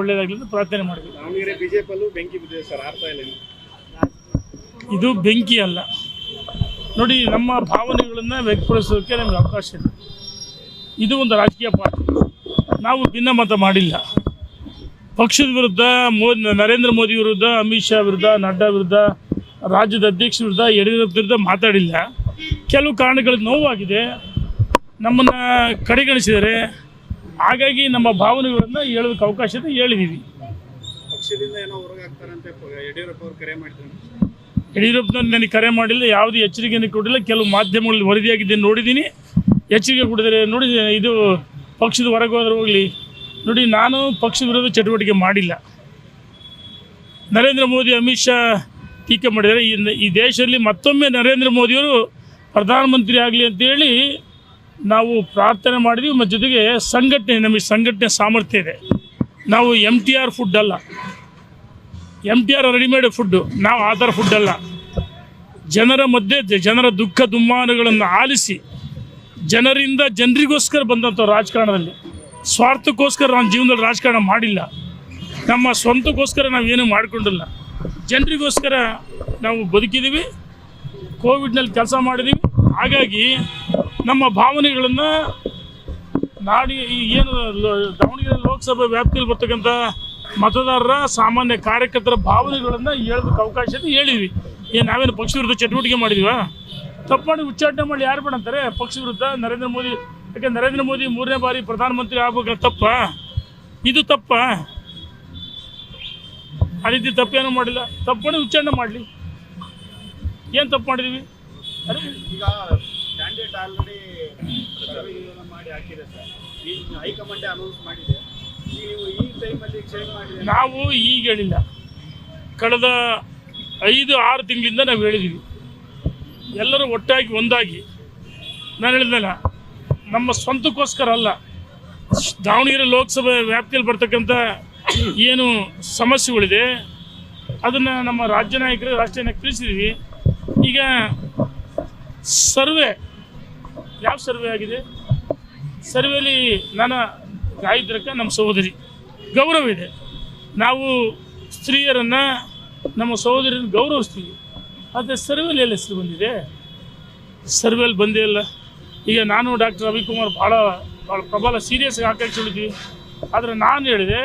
ಒಳ್ಳೇದಾಗಲಿ ಅಂತ ಪ್ರಾರ್ಥನೆ ಮಾಡಿದ್ವಿ ದಾವಣಗೆರೆ ಬಿಜೆಪಿಯಲ್ಲೂ ಬೆಂಕಿ ಬಿದ್ದಿದೆ ಸರ್ ಆರ್ತಾ ಇಲ್ಲ ಇದು ಬೆಂಕಿ ಅಲ್ಲ. ನೋಡಿ ನಮ್ಮ ಭಾವನೆಗಳನ್ನು ವ್ಯಕ್ತಪಡಿಸೋದಕ್ಕೆ ನಮಗೆ ಅವಕಾಶ ಇದೆ ಇದು ಒಂದು ರಾಜಕೀಯ ಪಾರ್ಟಿ. ನಾವು ಭಿನ್ನಮತ ಮಾಡಿಲ್ಲ. ಪಕ್ಷದ ವಿರುದ್ಧ ಮೋದಿ ನರೇಂದ್ರ ಮೋದಿ ವಿರುದ್ಧ ಅಮಿತ್ ಶಾ ವಿರುದ್ಧ ನಡ್ಡಾ ವಿರುದ್ಧ ರಾಜ್ಯದ ಅಧ್ಯಕ್ಷ ವಿರುದ್ಧ ಯಡಿಯೂರಪ್ಪ ವಿರುದ್ಧ ಮಾತಾಡಿಲ್ಲ. ಕೆಲವು ಕಾರಣಗಳಿಗೆ ನೋವಾಗಿದೆ. ನಮ್ಮನ್ನು ಕಡೆಗಣಿಸಿದ್ದಾರೆ ಹಾಗಾಗಿ ನಮ್ಮ ಭಾವನೆಗಳನ್ನು ಹೇಳೋದಕ್ಕೆ ಅವಕಾಶ ಇದೆ ಹೇಳಿದ್ದೀವಿ ಪಕ್ಷದಿಂದ ಏನೋ ಹೊರಗಾಗ್ತಾರಂತೆ ಯಡಿಯೂರಪ್ಪ ಅವರು ಕರೆ ಮಾಡಿದ್ರು. ಯಡಿಯೂರಪ್ಪನವ್ರು ನನಗೆ ಕರೆ ಮಾಡಿಲ್ಲ ಯಾವುದೇ ಎಚ್ಚರಿಕೆಯನ್ನು ಕೊಟ್ಟಿಲ್ಲ ಕೆಲವು ಮಾಧ್ಯಮಗಳಲ್ಲಿ ವರದಿಯಾಗಿದೆ ನೋಡಿದ್ದೀನಿ. ಎಚ್ಚರಿಕೆ ಕೊಡಿದರೆ ನೋಡಿ ಇದು ಪಕ್ಷದ ಹೊರಗೆ ಹೋದ್ರೆ ಹೋಗಲಿ. ನೋಡಿ ನಾನು ಪಕ್ಷದ ವಿರೋಧ ಚಟುವಟಿಕೆ ಮಾಡಿಲ್ಲ. ನರೇಂದ್ರ ಮೋದಿ ಅಮಿತ್ ಶಾ ಟೀಕೆ ಮಾಡಿದ್ದಾರೆ. ಈ ಈ ದೇಶದಲ್ಲಿ ಮತ್ತೊಮ್ಮೆ ನರೇಂದ್ರ ಮೋದಿಯವರು ಪ್ರಧಾನಮಂತ್ರಿ ಆಗಲಿ ಅಂತೇಳಿ ನಾವು ಪ್ರಾರ್ಥನೆ ಮಾಡಿದ್ವಿ, ಮತ್ತು ಜೊತೆಗೆ ಸಂಘಟನೆ, ನಮಗೆ ಸಂಘಟನೆ ಸಾಮರ್ಥ್ಯ ಇದೆ. ನಾವು ಎಂ ಟಿ ಆರ್ ಫುಡ್ ಅಲ್ಲ. M T R readymade food ನಾವು ಆ ಥರ ಫುಡ್ ಅಲ್ಲ. ಜನರ ಮಧ್ಯೆ ಜನರ ದುಃಖ ದುಮ್ಮಾನಗಳನ್ನು ಆಲಿಸಿ, ಜನರಿಂದ ಜನರಿಗೋಸ್ಕರ ಬಂದಂಥ ರಾಜಕಾರಣದಲ್ಲಿ, ಸ್ವಾರ್ಥಕ್ಕೋಸ್ಕರ ನಾನು ಜೀವನದಲ್ಲಿ ರಾಜಕಾರಣ ಮಾಡಿಲ್ಲ. ನಮ್ಮ ಸ್ವಂತಕ್ಕೋಸ್ಕರ ನಾವೇನು ಮಾಡಿಕೊಂಡಿಲ್ಲ. ಜನರಿಗೋಸ್ಕರ ನಾವು ಬದುಕಿದ್ದೀವಿ ಕೋವಿಡ್ನಲ್ಲಿ ಕೆಲಸ ಮಾಡಿದ್ದೀವಿ ಹಾಗಾಗಿ ನಮ್ಮ ಭಾವನೆಗಳನ್ನು ನಾಡಿ ಏನು ದಾವಣಗೆರೆ ಲೋಕಸಭೆ ವ್ಯಾಪ್ತಿಯಲ್ಲಿ ಬರ್ತಕ್ಕಂಥ ಮತದಾರರ ಸಾಮಾನ್ಯ ಕಾರ್ಯಕರ್ತರ ಭಾವನೆಗಳನ್ನು ಹೇಳೋದಕ್ಕೆ ಅವಕಾಶ ಅಂತ ಹೇಳಿದ್ವಿ. ಏನು ನಾವೇನು ಪಕ್ಷ ವಿರುದ್ಧ ಚಟುವಟಿಕೆ ಮಾಡಿದೀವ? ತಪ್ಪು ಮಾಡಿ ಉಚ್ಚಾಟನೆ ಮಾಡಿ ಯಾರು ಬೇಡ ಅಂತಾರೆ? ಪಕ್ಷ ವಿರುದ್ಧ ನರೇಂದ್ರ ಮೋದಿ ಯಾಕೆ ನರೇಂದ್ರ ಮೋದಿ ಮೂರನೇ ಬಾರಿ ಪ್ರಧಾನಮಂತ್ರಿ ಆಗ್ಬೇಕು ತಪ್ಪ? ಇದು ತಪ್ಪ? ಆ ರೀತಿ ತಪ್ಪೇನೂ ಮಾಡಿಲ್ಲ. ತಪ್ಪು ಮಾಡಿ ಉಚ್ಚಾರಣೆ ಮಾಡಲಿ. ಏನು ತಪ್ಪು ಮಾಡಿದ್ವಿ? ಈಗ ಕ್ಯಾಂಡಿಡೇಟ್ ಆಲ್ರೆಡಿ ಮಾಡಿ ಹಾಕಿದೆ ಸರ್. ಈ ಹೈಕಮಾಂಡ್ ಅನೌನ್ಸ್ ಮಾಡಿದೆ. ಈಗ ನೀವು ಈ ಟೈಮಲ್ಲಿ ಚೇಂಜ್ ನಾವು ಈಗ ಹೇಳಿಲ್ಲ. ಕಳೆದ ಐದು, ಆರು ತಿಂಗಳಿಂದ ನಾವು ಹೇಳಿದ್ದೀವಿ ಎಲ್ಲರೂ ಒಟ್ಟಾಗಿ ಒಂದಾಗಿ. ನಾನು ಹೇಳಿದ್ನಲ್ಲ, ನಮ್ಮ ಸ್ವಂತಕ್ಕೋಸ್ಕರ ಅಲ್ಲ, ದಾವಣಗೆರೆ ಲೋಕಸಭೆ ವ್ಯಾಪ್ತಿಯಲ್ಲಿ ಬರ್ತಕ್ಕಂಥ ಏನು ಸಮಸ್ಯೆಗಳಿದೆ, ಅದನ್ನು ನಮ್ಮ ರಾಜ್ಯ ನಾಯಕರು, ರಾಷ್ಟ್ರೀಯ ನಾಯಕರು ತಿಳಿಸಿದ್ದೀವಿ ಈಗ ಸರ್ವೆ ಯಾವ ಸರ್ವೆ ಆಗಿದೆ? ಸರ್ವೆಯಲ್ಲಿ ನನ್ನ ಗಾಯತ್ರಕ್ಕ ನಮ್ಮ ಸಹೋದರಿ. ಗೌರವ ಇದೆ. ನಾವು ಸ್ತ್ರೀಯರನ್ನು ನಮ್ಮ ಸಹೋದರಿಯನ್ನು ಗೌರವಿಸ್ತೀವಿ. ಆದರೆ ಸರ್ವೆಯಲ್ಲಿ ಎಲ್ಲ ಹೆಸರು ಬಂದಿದೆ? ಸರ್ವೆಯಲ್ಲಿ ಬಂದೇ ಇಲ್ಲ. ಈಗ ನಾನು ಡಾಕ್ಟರ್ ರವಿಕುಮಾರ್ ಭಾಳ ಭಾಳ ಪ್ರಬಲ ಸೀರಿಯಸ್ ಆಕಾಂಕ್ಷೆ ಹೇಳಿದ್ವಿ ಆದರೆ ನಾನು ಹೇಳಿದೆ,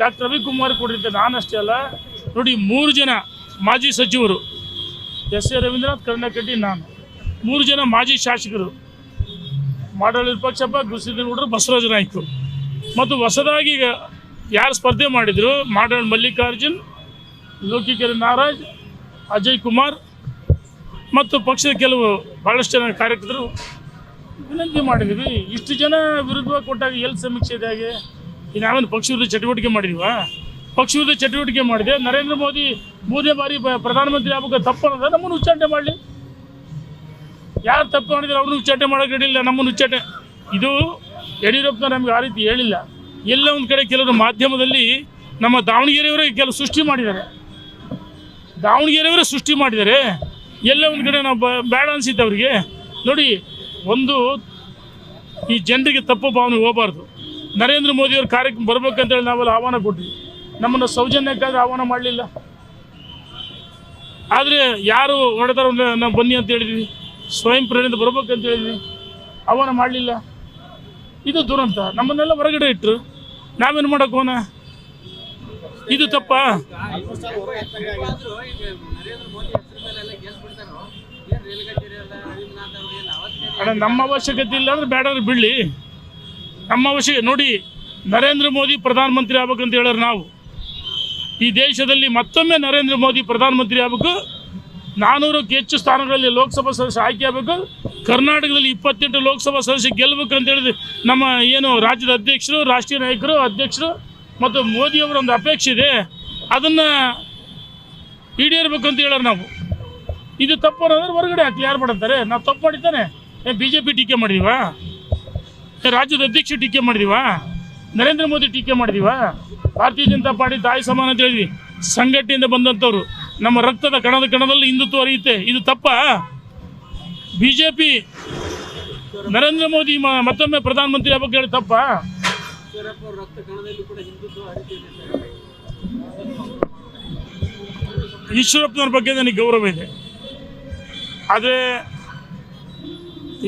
ಡಾಕ್ಟರ್ ರವಿಕುಮಾರ್ ನಾನು ನಾನಷ್ಟೇ ಅಲ್ಲ, ನೋಡಿ ಮೂರು ಜನ ಮಾಜಿ ಸಚಿವರು. ಎಸ್ ಎ ರವೀಂದ್ರನಾಥ್ ಕರುಣಾಕಟ್ಟಿ ನಾನು. ಮೂರು ಜನ ಮಾಜಿ ಶಾಸಕರು. ಮಾಡಾಳ ವಿಪಕ್ಷಪ್ಪ ಹುಡುಗರು ಬಸವರಾಜ ನಾಯ್ಕರು ಮತ್ತು ಹೊಸದಾಗಿ ಈಗ ಯಾರು ಸ್ಪರ್ಧೆ ಮಾಡಿದರು? ಮಾಡಾಳ್ ಮಲ್ಲಿಕಾರ್ಜುನ್ ಲೋಕಿಕೆರೆ ನಾರಾಜ್, ಅಜಯ್ ಕುಮಾರ್ ಮತ್ತು ಪಕ್ಷದ ಕೆಲವು ಭಾಳಷ್ಟು ಜನ ಕಾರ್ಯಕರ್ತರು ವಿನಂತಿ ಮಾಡಿದ್ದೀವಿ ಇಷ್ಟು ಜನ ವಿರುದ್ಧವಾಗಿ ಕೊಟ್ಟಾಗ ಎಲ್ಲಿ ಸಮೀಕ್ಷೆ ಇದೆ ಹಾಗೆ? ನಾವೇನು ಪಕ್ಷ ವಿರುದ್ಧ ಚಟುವಟಿಕೆ ಮಾಡಿದೀವಾ ಪಕ್ಷ ವಿರುದ್ಧ ಚಟುವಟಿಕೆ ಮಾಡಿದೆ. ನರೇಂದ್ರ ಮೋದಿ ಮೂರನೇ ಬಾರಿ ಪ್ರಧಾನಮಂತ್ರಿ ಆಗ್ಬೇಕು ತಪ್ಪು ಅನ್ನೋದ ನಮ್ಮನ್ನು ಉಚ್ಚಾಟನೆ ಮಾಡಲಿ. ಯಾರು ತಪ್ಪು ಮಾಡಿದ್ರೆ ಅವ್ರನ್ನ ಉಚ್ಚಾಟನೆ ಮಾಡೋಕೆ ಹೇಳಿಲ್ಲ ನಮ್ಮನ್ನು ಉಚ್ಚಾಟೆ ಇದು ಯಡಿಯೂರಪ್ಪನ ನಮಗೆ ಆ ರೀತಿ ಹೇಳಿಲ್ಲ. ಎಲ್ಲ ಒಂದು ಕಡೆ ಕೆಲವರು ಮಾಧ್ಯಮದಲ್ಲಿ ನಮ್ಮ ದಾವಣಗೆರೆಯವರೇ ಕೆಲವು ಸೃಷ್ಟಿ ಮಾಡಿದ್ದಾರೆ. ದಾವಣಗೆರೆಯವರೇ ಸೃಷ್ಟಿ ಮಾಡಿದ್ದಾರೆ. ಎಲ್ಲ ಒಂದು ಕಡೆ ನಾವು ಬೇಡ ಅನಿಸಿತ್ತು ಅವರಿಗೆ. ನೋಡಿ, ಒಂದು ಈ ಜನರಿಗೆ ತಪ್ಪು ಭಾವನೆ ಹೋಗಬಾರ್ದು. ನರೇಂದ್ರ ಮೋದಿಯವ್ರ ಕಾರ್ಯಕ್ರಮ ಬರ್ಬೇಕಂತೇಳಿ ನಾವೆಲ್ಲ ಆಹ್ವಾನ ಕೊಟ್ವಿ. ನಮ್ಮನ್ನು ಸೌಜನ್ಯಕ್ಕಾಗಿ ಆಹ್ವಾನ ಮಾಡಲಿಲ್ಲ. ಆದರೆ ಯಾರು ಹೊಡೆದಾರ ನಾವು ಬನ್ನಿ ಅಂತ ಹೇಳಿದ್ವಿ. ಸ್ವಯಂ ಪ್ರೇರಣೆ ಬರಬೇಕಂತ ಹೇಳಿದ್ವಿ ಅವನ ಮಾಡಲಿಲ್ಲ. ಇದು ದುರಂತ. ನಮ್ಮನ್ನೆಲ್ಲ ಹೊರಗಡೆ ಇಟ್ಟರು ನಾವೇನು ಮಾಡೋಕೆ ಹೋನ ಇದು ತಪ್ಪಾ? ಅಣ್ಣ, ನಮ್ಮ ಅವಶ್ಯಕತೆ ಇಲ್ಲ ಅಂದ್ರೆ ಬೇಡಾದ್ರೆ ಬಿಡಲಿ. ನಮ್ಮ ಅವಶ್ಯಕ, ನೋಡಿ, ನರೇಂದ್ರ ಮೋದಿ ಪ್ರಧಾನಮಂತ್ರಿ ಆಗ್ಬೇಕಂತ ಹೇಳೋರು ನಾವು. ಈ ದೇಶದಲ್ಲಿ ಮತ್ತೊಮ್ಮೆ ನರೇಂದ್ರ ಮೋದಿ ಪ್ರಧಾನಮಂತ್ರಿ ಆಗಬೇಕು. ನಾನ್ನೂರಕ್ಕೆ ಹೆಚ್ಚು ಸ್ಥಾನಗಳಲ್ಲಿ ಲೋಕಸಭಾ ಸದಸ್ಯ ಆಯ್ಕೆ ಆಗಬೇಕು ಕರ್ನಾಟಕದಲ್ಲಿ ಇಪ್ಪತ್ತೆಂಟು ಲೋಕಸಭಾ ಸದಸ್ಯ ಗೆಲ್ಲಬೇಕು ಅಂತ ಹೇಳಿದ್ರೆ ನಮ್ಮ ಏನು ರಾಜ್ಯದ ಅಧ್ಯಕ್ಷರು, ರಾಷ್ಟ್ರೀಯ ನಾಯಕರು, ಅಧ್ಯಕ್ಷರು ಮತ್ತು ಮೋದಿಯವರ ಒಂದು ಅಪೇಕ್ಷೆ ಇದೆ. ಅದನ್ನು ಈಡೇರ್ಬೇಕು ಅಂತ ಹೇಳೋರು ನಾವು. ಇದು ತಪ್ಪು ಅನ್ನೋದ್ರೆ ಹೊರಗಡೆ ಹಾಕಿ ಯಾರು ಮಾಡಂತಾರೆ? ನಾವು ತಪ್ಪು ಮಾಡಿದ್ದಾನೆ. ಏ ಬಿ ಜೆ ಪಿ ಟೀಕೆ ಮಾಡಿದೀವಾ? ರಾಜ್ಯದ ಅಧ್ಯಕ್ಷ ಟೀಕೆ ಮಾಡಿದೀವಾ? ನರೇಂದ್ರ ಮೋದಿ ಟೀಕೆ ಮಾಡಿದೀವಾ? ಭಾರತೀಯ ಜನತಾ ಪಾರ್ಟಿ ತಾಯಿ ಸಮಾನ ಅಂತ ಹೇಳಿದ್ವಿ. ಸಂಘಟನೆಯಿಂದ ಬಂದಂಥವ್ರು. ನಮ್ಮ ರಕ್ತದ ಕಣದ ಕಣದಲ್ಲಿ ಹಿಂದುತ್ವ ಹರಿಯುತ್ತೆ ಇದು ತಪ್ಪ. B J P Narendra Modi ಮತ್ತೊಮ್ಮೆ ಪ್ರಧಾನಮಂತ್ರಿ ಬಗ್ಗೆ ಹೇಳಿ ತಪ್ಪ. ಈಶ್ವರಪ್ಪನವ್ರ ಬಗ್ಗೆ ನನಗೆ ಗೌರವ ಇದೆ. ಆದರೆ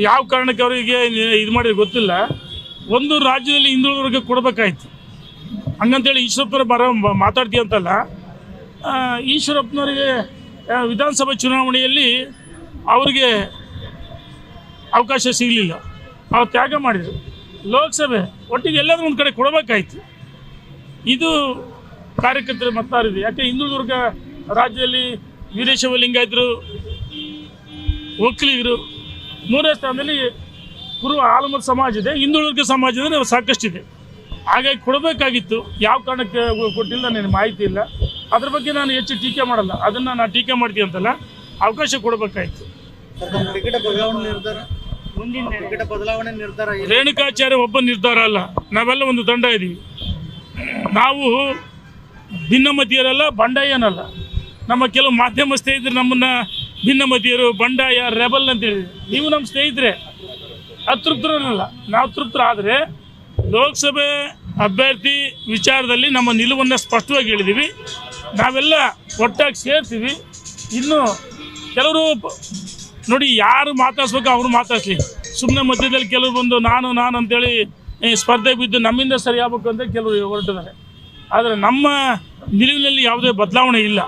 ಯಾವ ಕಾರಣಕ್ಕೆ ಅವರಿಗೆ ಇದು ಮಾಡಿದ್ರೆ ಗೊತ್ತಿಲ್ಲ. ಒಂದು ರಾಜ್ಯದಲ್ಲಿ ಹಿಂದುಳಿದವ್ರಿಗೆ ಕೊಡಬೇಕಾಯ್ತು. ಹಂಗಂತೇಳಿ ಈಶ್ವರಪ್ಪನ ಬರ ಮಾತಾಡ್ತೀವಿ ಆ, ಈಶ್ವರಪ್ಪನವರಿಗೆ ವಿಧಾನಸಭೆ ಚುನಾವಣೆಯಲ್ಲಿ ಅವರಿಗೆ ಅವಕಾಶ ಸಿಗಲಿಲ್ಲ. ಅವ್ರು ತ್ಯಾಗ ಮಾಡಿದರು. ಲೋಕಸಭೆ, ಒಟ್ಟಿಗೆ ಎಲ್ಲಾದರೂ ಒಂದು ಕಡೆ ಕೊಡಬೇಕಾಯ್ತು. ಇದು ಕಾರ್ಯಕರ್ತರ ಮತ್ತಾರಿದೆ ಯಾಕೆ ಹಿಂದುದುರ್ಗ ರಾಜ್ಯದಲ್ಲಿ ವೀರೇಶವ ಲಿಂಗಾಯತರು ಒಕ್ಕಲಿಗರು, ಮೂರನೇ ಸ್ಥಾನದಲ್ಲಿ ಕುರು ಆಲಮರ ಸಮಾಜ ಇದೆ ಹಿಂದುಳಿದ ಸಮಾಜ ಸಾಕಷ್ಟಿದೆ. ಹಾಗಾಗಿ ಕೊಡಬೇಕಾಗಿತ್ತು. ಯಾವ ಕಾರಣಕ್ಕೆ ಕೊಟ್ಟಿಲ್ಲ ನನಗೆ ಮಾಹಿತಿ ಇಲ್ಲ. ಅದ್ರ ಬಗ್ಗೆ ನಾನು ಹೆಚ್ಚು ಟೀಕೆ ಮಾಡಲ್ಲ. ಅದನ್ನು ನಾನು ಟೀಕೆ ಮಾಡ್ತೀನಿ ಅಂತಲ್ಲ ಅವಕಾಶ ಕೊಡಬೇಕಾಯ್ತು. ರೇಣುಕಾಚಾರ್ಯ ಒಬ್ಬ ನಿರ್ಧಾರ ಅಲ್ಲ ನಾವೆಲ್ಲ ಒಂದು ದಂಡ ಇದ್ದೀವಿ ನಾವು ಭಿನ್ನಮತೀಯರಲ್ಲ ಬಂಡಾಯನಲ್ಲ. ನಮ್ಮ ಕೆಲವು ಮಾಧ್ಯಮ ಸ್ನೇಹಿತರು ನಮ್ಮನ್ನು ಭಿನ್ನಮತೀಯರು ಬಂಡಾಯ ರೆಬಲ್ ಅಂತ ಹೇಳಿದ್ರು. ನೀವು ನಮ್ಮ ಸ್ನೇಹಿತರೆ ಅತೃಪ್ತರಲ್ಲ. ನಾವು ತೃಪ್ತರಾದರೆ ಲೋಕಸಭೆ ಅಭ್ಯರ್ಥಿ ವಿಚಾರದಲ್ಲಿ ನಮ್ಮ ನಿಲುವನ್ನು ಸ್ಪಷ್ಟವಾಗಿ ಹೇಳಿದ್ದೀವಿ ನಾವೆಲ್ಲ ಒಟ್ಟಾಗಿ ಸೇರ್ತೀವಿ. ಇನ್ನು ಕೆಲವರು ನೋಡಿ ಯಾರು ಮಾತಾಡ್ಸ್ಬೇಕು ಅವರು ಮಾತಾಡ್ಲಿ ಸುಮ್ಮನೆ ಮಧ್ಯದಲ್ಲಿ ಕೆಲವರು ಬಂದು ನಾನು ನಾನು ಅಂತೇಳಿ ಸ್ಪರ್ಧೆ ಬಿದ್ದು ನಮ್ಮಿಂದ ಸರಿ ಆಗ್ಬೇಕು ಅಂತ ಕೆಲವರು ಹೊರಟಿದ್ದಾರೆ. ಆದರೆ ನಮ್ಮ ನಿಲುವಿನಲ್ಲಿ ಯಾವುದೇ ಬದಲಾವಣೆ ಇಲ್ಲ.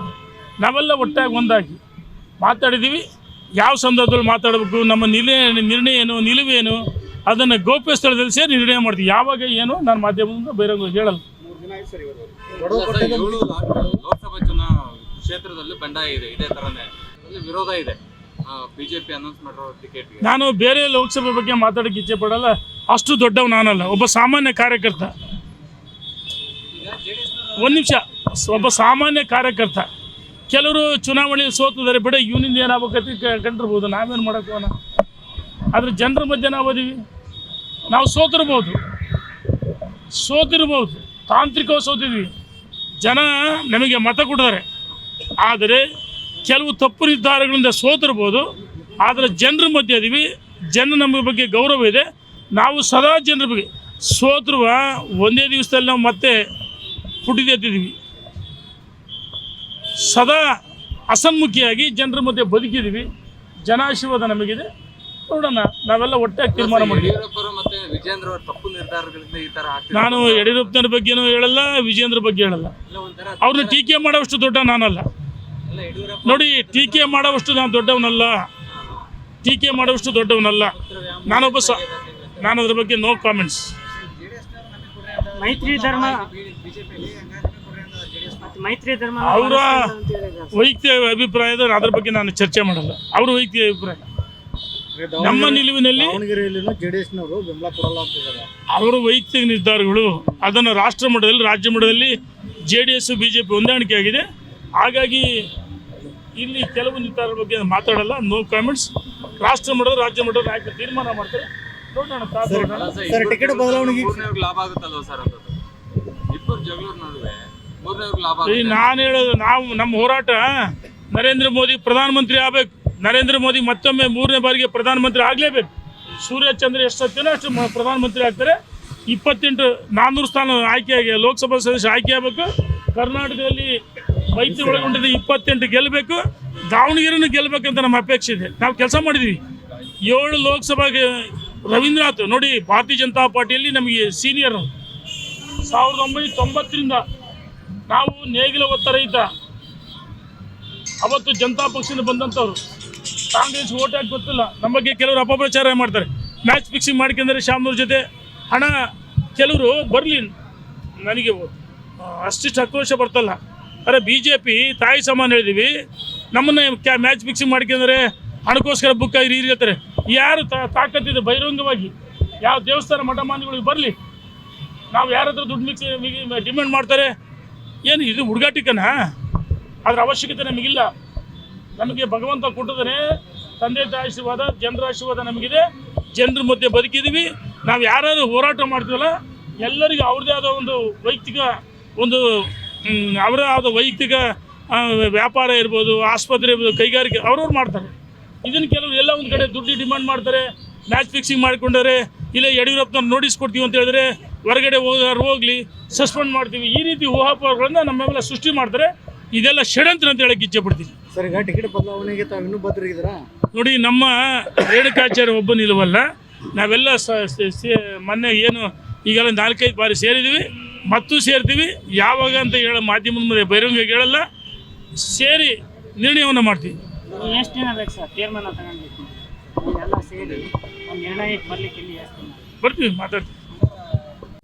ನಾವೆಲ್ಲ ಒಟ್ಟಾಗಿ ಒಂದಾಗಿ ಮಾತಾಡಿದ್ದೀವಿ. ಯಾವ ಸಂದರ್ಭದಲ್ಲಿ ಮಾತಾಡಬೇಕು, ನಮ್ಮ ನಿಲಯ ನಿರ್ಣಯ ಏನು ನಿಲುವೇನು, ಅದನ್ನು ಗೌಪ್ಯ ಸ್ಥಳದಲ್ಲಿ ಸೇರಿ ನಿರ್ಣಯ ಮಾಡ್ತೀವಿ. ಯಾವಾಗ ಏನು ನಾನು ಮಾಧ್ಯಮದಿಂದ ಬಹಿರಂಗ ಹೇಳಲ್ಲ. ಏಳು ಲೋಕಸಭಾ ಚುನಾ ಕ್ಷೇತ್ರದಲ್ಲಿ ಬಂಡಾಯ ಇದೆ ಇದೇ ತರನೇ. ಅಲ್ಲಿ ವಿರೋಧ ಇದೆ. ಬಿಜೆಪಿ ಅನೌನ್ಸ್ ಮಾಡಿರೋ ಟಿಕೆಟ್ ನಾನು ಬೇರೆ ಲೋಕಸಭೆ ಬಗ್ಗೆ ಮಾತಾಡಕ್ಕೆ ಇಚ್ಛೆ ಪಡಲ್ಲ. ಅಷ್ಟು ದೊಡ್ಡವ್ ನಾನಲ್ಲ ಒಬ್ಬ ಸಾಮಾನ್ಯ ಕಾರ್ಯಕರ್ತ. ಒಂದು ನಿಮಿಷ ಒಬ್ಬ ಸಾಮಾನ್ಯ ಕಾರ್ಯಕರ್ತ. ಕೆಲವರು ಚುನಾವಣೆ ಸೋತಿದ್ದಾರೆ ಬಿಡ ಇವನಿಂದ ಏನಾಗಬೇಕಂತ ಕ- ಕಂಡಿರ್ಬೋದು. ನಾವೇನು ಮಾಡೋಕ್ಕೋನ ಆದ್ರೆ ಜನರ ಮಧ್ಯೆ ನಾವು ಅದೀವಿ. ನಾವು ಸೋತಿರ್ಬೋದು. ಸೋತಿರ್ಬೋದು. ತಾಂತ್ರಿಕವಾಗಿ ಸೋತಿದ್ವಿ ಜನ ನಮಗೆ ಮತ ಕೊಡ್ತಾರೆ. ಆದರೆ ಕೆಲವು ತಪ್ಪು ನಿರ್ಧಾರಗಳಿಂದ ಸೋತಿರ್ಬೋದು. ಆದರೆ ಜನರ ಮಧ್ಯೆ ಇದೀವಿ ಜನ ನಮ್ಮ ಬಗ್ಗೆ ಗೌರವ ಇದೆ. ನಾವು ಸದಾ ಜನರ ಬಗ್ಗೆ ಸೋತರುವ ಒಂದೇ ದಿವಸದಲ್ಲಿ ನಾವು ಮತ್ತೆ ಪುಟಿದೆತ್ತಿದ್ದೀವಿ ಸದಾ ಅಸನ್ಮುಖಿಯಾಗಿ ಜನರ ಮಧ್ಯೆ ಬದುಕಿದ್ದೀವಿ. ಜನಾಶೀರ್ವಾದ ನಮಗಿದೆ. ನೋಡೋಣ, ನಾವೆಲ್ಲ ಒಟ್ಟಾಗಿ ತೀರ್ಮಾನ ಮಾಡಿದ್ದೀವಿ ವಿಜೇಂದ್ರ ಅವ್ರ ತಪ್ಪು ನಿರ್ಧಾರಗಳಿಂದ ಈ ತರ ಆಗ್ತಿದೆ? ನಾನು ಯಡಿಯೂರಪ್ಪನವ್ರ ಬಗ್ಗೆನೂ ಹೇಳಲ್ಲ ವಿಜೇಂದ್ರ ಬಗ್ಗೆ ಹೇಳಲ್ಲ. ಅವ್ರನ್ನ ಟೀಕೆ ಮಾಡೋವಷ್ಟು ದೊಡ್ಡ ನಾನಲ್ಲ. ನೋಡಿ ಟೀಕೆ ಮಾಡೋವಷ್ಟು ನಾನು ದೊಡ್ಡವನಲ್ಲ. ಟೀಕೆ ಮಾಡೋವಷ್ಟು ದೊಡ್ಡವನಲ್ಲ. ನಾನೊಬ್ಬ ಸ ನಾನು ಅದ್ರ ಬಗ್ಗೆ ನೋ ಕಾಮೆಂಟ್ಸ್ ಮೈತ್ರಿ ಧರ್ಮ ಮೈತ್ರಿ ಧರ್ಮ ಅವರ ವೈಯಕ್ತಿಕ ಅಭಿಪ್ರಾಯದ ಅದ್ರ ಬಗ್ಗೆ ನಾನು ಚರ್ಚೆ ಮಾಡಲ್ಲ. ಅವ್ರ ವೈಯಕ್ತಿಕ ಅಭಿಪ್ರಾಯ. ನಮ್ಮ ನಿಲುವಿನಲ್ಲಿ ದಾವಣಗೆರೆಯಲ್ಲಿನೂ ಬೆಂಬಲ ಕೊಡಲ್ಲ ಅಂತಿದ್ದಾರೆ ಅವರ ವೈಯಕ್ತಿಕ ನಿರ್ಧಾರಗಳು ಅದನ್ನು ರಾಷ್ಟ್ರ ಮಟ್ಟದಲ್ಲಿ ರಾಜ್ಯ ಮಟ್ಟದಲ್ಲಿ J D S B J P ಹೊಂದಾಣಿಕೆ ಆಗಿದೆ. ಹಾಗಾಗಿ ಇಲ್ಲಿ ಕೆಲವು ನಿರ್ಧಾರಗಳ ಬಗ್ಗೆ ಮಾತಾಡಲ್ಲ. ನೋ ಕಾಮೆಂಟ್ಸ್ ರಾಷ್ಟ್ರ ಮಟ್ಟದ ರಾಜ್ಯ ಮಟ್ಟದ ನಾಯಕರು ತೀರ್ಮಾನ ಮಾಡ್ತಾರೆ. ನೋಡೋಣ ಸರ್, ಟಿಕೆಟ್ ಬದಲಾವಣೆಗೆ- ಮೂರನೇವ್ರಿಗೆ ಲಾಭ ಆಗುತ್ತಲ್ವ ಸರ್ ಅಂತದ್ದು ಇಬ್ಬರು ಜಗಳೂರ್ ನಡುವೆ ಮೂರನೇವ್ರಿಗೆ ಲಾಭ ನಾನು ಹೇಳೋದು ನಾವು ನಮ್ಮ ಹೋರಾಟ ನರೇಂದ್ರ ಮೋದಿ ಪ್ರಧಾನಮಂತ್ರಿ ಆಗಬೇಕು. ನರೇಂದ್ರ ಮೋದಿ ಮತ್ತೊಮ್ಮೆ ಮೂರನೇ ಬಾರಿಗೆ ಪ್ರಧಾನಮಂತ್ರಿ ಆಗಲೇಬೇಕು. ಸೂರ್ಯಚಂದ್ರ ಎಷ್ಟು ಸತ್ಯನೋ ಅಷ್ಟು ಪ್ರಧಾನಮಂತ್ರಿ ಆಗ್ತಾರೆ. ಇಪ್ಪತ್ತೆಂಟು ನಾನ್ನೂರು ಸ್ಥಾನ ಆಯ್ಕೆಯಾಗಿ, ಲೋಕಸಭಾ ಸದಸ್ಯ ಆಯ್ಕೆ ಆಗಬೇಕು ಕರ್ನಾಟಕದಲ್ಲಿ ಮೈತ್ರಿ ಒಳಗೊಂಡಿದ್ದ ಇಪ್ಪತ್ತೆಂಟು ಗೆಲ್ಲಬೇಕು ದಾವಣಗೆರೆನೂ ಗೆಲ್ಲಬೇಕಂತ ನಮ್ಮ ಅಪೇಕ್ಷೆ ಇದೆ. ನಾವು ಕೆಲಸ ಮಾಡಿದ್ದೀವಿ ಏಳು ಲೋಕಸಭೆಗೆ ರವೀಂದ್ರನಾಥ್, ನೋಡಿ, ಭಾರತೀಯ ಜನತಾ ಪಾರ್ಟಿಯಲ್ಲಿ ನಮಗೆ ಸೀನಿಯರ್ ಸಾವಿರದ ಒಂಬೈನೂರ ತೊಂಬತ್ತರಿಂದ ನಾವು ನೇಗಿಲ ಒತ್ತರಹಿತ ಅವತ್ತು ಜನತಾ ಪಕ್ಷದಿಂದ ಬಂದಂಥವ್ರು. ಕಾಂಗ್ರೆಸ್ ಓಟ್ ಹಾಕಿ ಗೊತ್ತಿಲ್ಲ? ನಮ್ಮ ಬಗ್ಗೆ ಕೆಲವರು ಅಪಪ್ರಚಾರ ಮಾಡ್ತಾರೆ. ಮ್ಯಾಚ್ ಫಿಕ್ಸಿಂಗ್ ಮಾಡ್ಕೊಂಡ್ರೆ ಶ್ಯಾಮ್ನವ್ರ ಜೊತೆ ಹಣ ಕೆಲವರು ಬರಲಿ ನನಗೆ ಅಷ್ಟಿಷ್ಟು ಆಕ್ರೋಶ ಬರ್ತಲ್ಲ. ಅರೆ ಬಿ ಜೆ ಪಿ ತಾಯಿ ಸಮಾನ ಹೇಳಿದೀವಿ. ನಮ್ಮನ್ನ ಕ್ಯಾ ಮ್ಯಾಚ್ ಫಿಕ್ಸಿಂಗ್ ಮಾಡ್ಕೊಂಡ್ರೆ ಹಣಕ್ಕೋಸ್ಕರ ಬುಕ್ ಆಗಿ ಹೇಳ್ತಾರೆ ಯಾರು ತಾಕತ್ತಿದೆ ಬಹಿರಂಗವಾಗಿ? ಯಾವ ದೇವಸ್ಥಾನ ಮಠ ಮಾನ್ಯಗಳಿಗೆ ಬರಲಿ? ನಾವು ಯಾರ ಹತ್ರ ದುಡ್ಡು ಮಿಕ್ಸ್ ಡಿಮ್ಯಾಂಡ್ ಮಾಡ್ತಾರೆ? ಏನು, ಇದು ಹುಡುಗಾಟಿಕನ? ಅದರ ಅವಶ್ಯಕತೆ ನಮಗಿಲ್ಲ. ನಮಗೆ ಭಗವಂತ ಕೊಟ್ಟಿದ್ರೆ ತಂದೆ ತಾಯಿ ಆಶೀರ್ವಾದ ಜನರ ಆಶೀರ್ವಾದ ನಮಗಿದೆ. ಜನರ ಮಧ್ಯೆ ಬದುಕಿದ್ದೀವಿ. ನಾವು ಯಾರ್ಯಾರು ಹೋರಾಟ ಮಾಡ್ತೀವಲ್ಲ, ಎಲ್ಲರಿಗೂ ಅವ್ರದ್ದೇ ಆದ ಒಂದು ವೈಯಕ್ತಿಕ ಒಂದು ಅವರೇ ಆದ ವೈಯಕ್ತಿಕ ವ್ಯಾಪಾರ ಇರ್ಬೋದು, ಆಸ್ಪತ್ರೆ ಇರ್ಬೋದು, ಕೈಗಾರಿಕೆ ಅವ್ರವ್ರು ಮಾಡ್ತಾರೆ. ಇದನ್ನು ಕೆಲವರು ಎಲ್ಲ ಒಂದು ಕಡೆ ದುಡ್ಡು ಡಿಮಾಂಡ್ ಮಾಡ್ತಾರೆ, ಮ್ಯಾಚ್ ಫಿಕ್ಸಿಂಗ್ ಮಾಡಿಕೊಂಡರೆ, ಇಲ್ಲ ಯಡಿಯೂರಪ್ಪನವ್ರು ನೋಟಿಸ್ ಕೊಡ್ತೀವಿ ಅಂತ ಹೇಳಿದ್ರೆ ಹೊರಗಡೆ ಹೋಗೋರು ಹೋಗಲಿ, ಸಸ್ಪೆಂಡ್ ಮಾಡ್ತೀವಿ. ಈ ರೀತಿ ಊಹಾಪೋಹಗಳನ್ನು ನಮ್ಮ ಮೇಲೆ ಸೃಷ್ಟಿ ಮಾಡ್ತಾರೆ. ಇದೆಲ್ಲ ಷಡ್ಯಂತ್ರ ಅಂತ ಹೇಳಕ್ಕೆ ಇಚ್ಛೆ ಪಡ್ತೀನಿ. ಸರ್ ಈಗ ಟಿಕೆಟ್ ಬದಲಾವಣೆಗೆ ತಾವು ಇನ್ನೂ ನೋಡಿ ನಮ್ಮ ರೇಣುಕಾಚಾರ್ಯ ಒಬ್ಬ ನಿಲ್ಲುವಲ್ಲ ನಾವೆಲ್ಲ ಮೊನ್ನೆ ಏನು ಈಗೆಲ್ಲ ನಾಲ್ಕೈದು ಬಾರಿ ಸೇರಿದ್ದೀವಿ ಮತ್ತು ಸೇರ್ತೀವಿ ಯಾವಾಗ ಅಂತ ಹೇಳೋ ಮಾಧ್ಯಮದ ಮುಂದೆ ಬಹಿರಂಗ ಹೇಳಲ್ಲ ಸೇರಿ ನಿರ್ಣಯವನ್ನು ಮಾಡ್ತೀವಿ. ಎಷ್ಟು ದಿನ ಬೇಕು ಸರ್? ತೀರ್ಮಾನ ಎಲ್ಲ ಸೇರಿ ಒಂದು ನಿರ್ಣಯಕ್ಕೆ ಬರಲಿಕ್ಕೆ ಇಲ್ಲಿ ಬರ್ತೀವಿ ಮಾತಾಡ್ತೀವಿ.